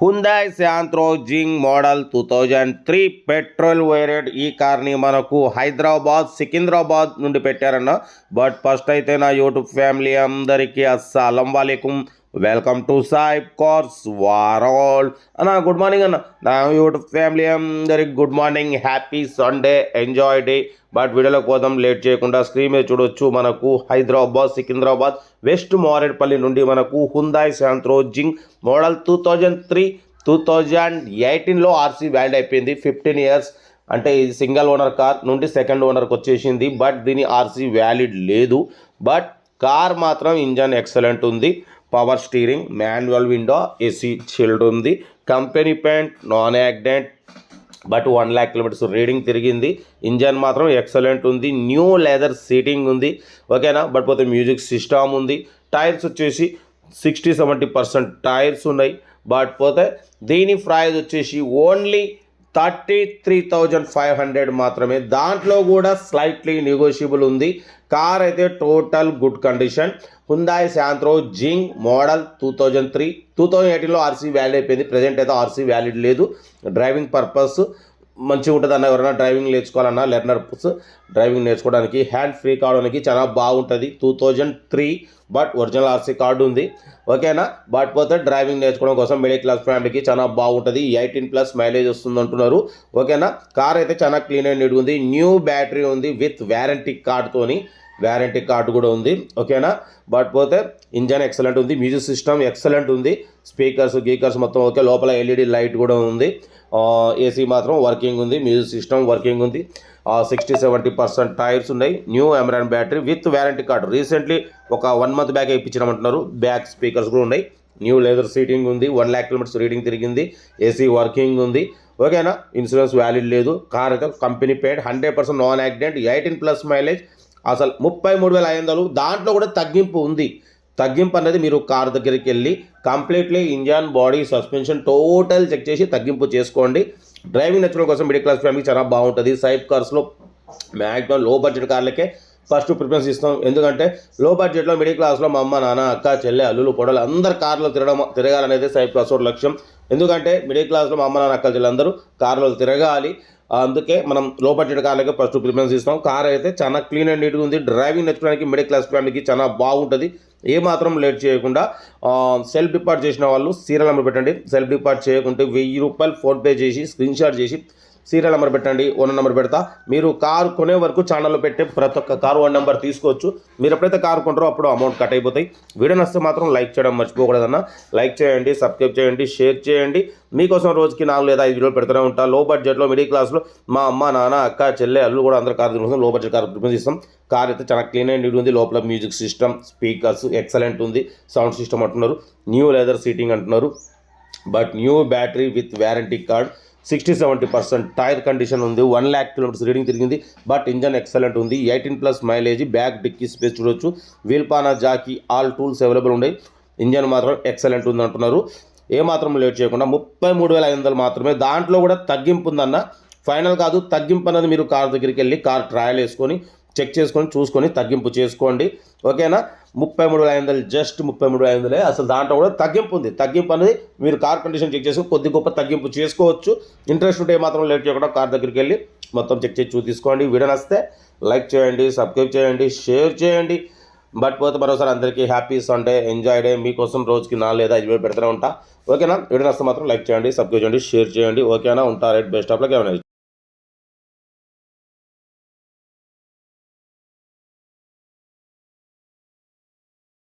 Hyundai Santro Xing model two thousand three petrol variant ఈ కార్ని మనకు హైదరాబాద్ సికింద్రాబాద్ నుండి పెట్టారన్న. బట్ ఫస్ట్ అయితే నా యూట్యూబ్ ఫ్యామిలీ అందరికీ అస్సలం వాలేకుం. వెల్కమ్ టు సాయిబ్ కార్స్ వారాల్ అన్న గుడ్ మార్నింగ్ అన్న. నా యూట్యూబ్ ఫ్యామిలీ అందరికి good morning happy Sunday enjoy day but వీడియోలోకి పోదాం లేట్ చేయకుండా స్క్రీన్ మీద చూడొచ్చు. మనకు హైదరాబాద్ సికింద్రాబాద్ వెస్ట్ మారేడ్పల్లి నుండి మనకు Hyundai Santro Xing model two thousand three two thousand ఎయిటీన్లో ఆర్సీ బ్యాండ్ అయిపోయింది. ఫిఫ్టీన్ ఇయర్స్ అంటే ఇది సింగిల్ ఓనర్ కార్ నుండి సెకండ్ ఓనర్కి వచ్చేసింది. బట్ దీని ఆర్సీ వ్యాలిడ్ లేదు. బట్ కార్ మాత్రం ఇంజన్ ఎక్సలెంట్ ఉంది. Power steering manual window AC chilled ఉంది. Company paint non accident but one lakh kilometres reading తిరిగింది. ఇంజన్ మాత్రం ఎక్సలెంట్ ఉంది. న్యూ లెదర్ సీటింగ్ ఉంది. ఓకేనా బట్ పోతే మ్యూజిక్ సిస్టమ్ ఉంది. టైర్స్ వచ్చేసి సిక్స్టీ సెవెంటీ పర్సెంట్ టైర్స్ ఉన్నాయి. బట్ పోతే దీని ప్రైజ్ వచ్చేసి only thirty three thousand five hundred మాత్రమే. దాంట్లో కూడా స్లైట్లీ నెగోషియబుల్ ఉంది. కార్ అయితే total good condition Hyundai Santro Xing model two thousand three two thousand ఎయిటీన్లో ఆర్సీ వ్యాలిడ్ అయిపోయింది. ప్రజెంట్ అయితే ఆర్సీ వ్యాలిడ్ లేదు. డ్రైవింగ్ పర్పస్ మంచిగా ఉంటుంది అన్న ఎవరైనా డ్రైవింగ్ నేర్చుకోవాలన్నా లెర్నర్స్ డ్రైవింగ్ నేర్చుకోవడానికి హ్యాండ్ ఫ్రీ కావడానికి చాలా బాగుంటుంది. Two thousand three but original RC card ఉంది. ఓకేనా బట్ పోతే డ్రైవింగ్ నేర్చుకోవడం కోసం మిడిల్ క్లాస్ ఫ్యామిలీకి చాలా బాగుంటుంది. ఎయిటీన్ ప్లస్ మైలేజ్ వస్తుంది అంటున్నారు. ఓకేనా కార్ అయితే చాలా క్లీన్ అండ్ నీట్ ఉంది. న్యూ బ్యాటరీ ఉంది విత్ వ్యారంటీ కార్డ్తోని వ్యారంటీ కార్డు కూడా ఉంది ఓకేనా? బట్ పోతే ఇంజన్ ఎక్సలెంట్ ఉంది మ్యూజిక్ సిస్టమ్ ఎక్సలెంట్ ఉంది స్పీకర్స్ గీకర్స్ మొత్తం ఓకే లోపల ఎల్ఈడి లైట్ కూడా ఉంది. ఏసీ మాత్రం వర్కింగ్ ఉంది మ్యూజిక్ సిస్టమ్ వర్కింగ్ ఉంది. సిక్స్టీ సెవెంటీ పర్సెంట్ టైర్స్ ఉన్నాయి new Amaron battery with warranty card recently ఒక వన్ మంత్ బ్యాక్ ఇప్పించమంటున్నారు బ్యాక్ స్పీకర్స్ కూడా ఉన్నాయి. న్యూ లెదర్ సీటింగ్ ఉంది వన్ ల్యాక్ కిలోమీటర్స్ రీడింగ్ తిరిగింది ఏసీ వర్కింగ్ ఉంది ఓకేనా? ఇన్సూరెన్స్ వ్యాలిడ్ లేదు కార్ అయితే company paid hundred percent non accident eighteen plus mileage అసలు ముప్పై మూడు వేల ఐదు వందలు. దాంట్లో కూడా తగ్గింపు ఉంది. తగ్గింపు అనేది మీరు కార్ దగ్గరికి వెళ్ళి completely engine body suspension total check చేసి తగ్గింపు చేసుకోండి. డ్రైవింగ్ నచ్చిన కోసం మిడిల్ క్లాస్ ఫ్యామిలీ చాలా బాగుంటుంది. సైప్ కార్స్లో మ్యాక్సిమం లో బడ్జెట్ కార్లకే ఫస్ట్ ప్రిఫరెన్స్ ఇస్తాం. ఎందుకంటే లో బడ్జెట్లో మిడిల్ క్లాస్లో మా అమ్మ నాన్న అక్క చెల్లె అల్లులు పొడలు అందరు కార్లో తిరగడం తిరగాలనేది సైప్ క్లాస్ లక్ష్యం. ఎందుకంటే మిడిల్ క్లాస్లో మా అమ్మ నాన్న అక్క చెల్లె అందరూ కార్లో తిరగాలి. అందుకే మనం లో బడ్జెట్ కార్లకే ఫస్ట్ ప్రిఫరెన్స్ ఇస్తాం. కార్ అయితే చాలా క్లీన్ అండ్ నీట్గా ఉంది. డ్రైవింగ్ నేర్చుకోవడానికి మిడిల్ క్లాస్ ఫ్యామిలీకి చాలా బాగుంటుంది. ఏ మాత్రం లేట్ చేయకుండా సెల్ఫ్ డిపార్ట్ చేసిన వాళ్ళు సీరియల్ నెంబర్ పెట్టండి. సెల్ఫ్ డిపార్ట్ చేయకుంటే వెయ్యి రూపాయలు ఫోన్పే చేసి స్క్రీన్ షాట్ చేసి సీరియల్ నెంబర్ పెట్టండి ఓనర్ నెంబర్ పెడతా. మీరు కారు కొనే వరకు ఛానల్లో పెట్టే ప్రతి ఒక్క కారు ఓన్ నెంబర్ తీసుకోవచ్చు. మీరు ఎప్పుడైతే కారు కొంటారో అప్పుడు అమౌంట్ కట్ అయిపోతాయి. వీడియో నచ్చితే మాత్రం లైక్ చేయడం మర్చిపోకూడదన్న. లైక్ చేయండి సబ్స్క్రైబ్ చేయండి షేర్ చేయండి. మీకోసం రోజుకి నాలుగు లేదా ఐదు వీడియోలు పెడుతూనే ఉంటా. లో బడ్జెట్లో మిడిల్ క్లాస్లో మా అమ్మ నాన్న అక్క చెల్లె అల్లు కూడా అందరు కారు తిరుగుతాం లో బడ్జెట్ కార్ ప్రిఫరెన్స్ ఇస్తాం కార్ అయితే చాలా క్లీన్ అండ్ నీట్ ఉంది. లోపల మ్యూజిక్ సిస్టమ్ స్పీకర్స్ ఎక్సలెంట్ ఉంది. సౌండ్ సిస్టమ్ అంటున్నారు. న్యూ లెదర్ సీటింగ్ అంటున్నారు. But new battery with warranty card sixty seventy percent tyre condition ఉంది వన్ ల్యాక్ కిలోమీటర్స్ రీడింగ్ తిరిగింది బట్ ఇంజన్ ఎక్సలెంట్ ఉంది. Eighteen plus mileage back dickey space చూడొచ్చు. వీల్పానా Jackie all tools available ఉన్నాయి. Engine మాత్రం excellent ఉంది అంటున్నారు. ఏ మాత్రం లేట్ చేయకుండా ముప్పై మూడు వేల ఐదు వందలు మాత్రమే దాంట్లో కూడా తగ్గింపు ఉందన్న. ఫైనల్ కాదు తగ్గింపు అనేది మీరు కార్ దగ్గరికి వెళ్ళి కార్ ట్రయల్ వేసుకొని చెక్ చేసుకొని చూసుకొని తగ్గింపు చేసుకోండి. ఓకేనా? ముప్పై మూడు వేల ఐదు వందలు జస్ట్ ముప్పై మూడు వేల ఐదు వందలే. అసలు దాంట్లో కూడా తగ్గింపు ఉంది. తగ్గింపు అనేది మీరు కార్ కండిషన్ చెక్ చేసుకొని కొద్ది గొప్ప తగ్గింపు చేసుకోవచ్చు. ఇంట్రెస్ట్ ఉంటే మాత్రం లేట్ చేయకుండా కార్ దగ్గరికి వెళ్ళి మొత్తం చెక్ చేసి చూ తీసుకోండి. వీడియో నస్తే లైక్ చేయండి సబ్స్క్రైబ్ చేయండి షేర్ చేయండి. బట్ పోతే మరోసారి అందరికీ హ్యాపీ సండే. Enjoy day. మీకోసం రోజుకి నాలుగు లేదా ఐదు వేలు పెడుతూనే ఉంటా. ఓకేనా? వీడియో నస్తే మాత్రం లైక్ చేయండి సబ్స్క్రైబ్ చేయండి షేర్ చేయండి. ఓకేనా? ఉంటా. Right best of luck. ఏమైనా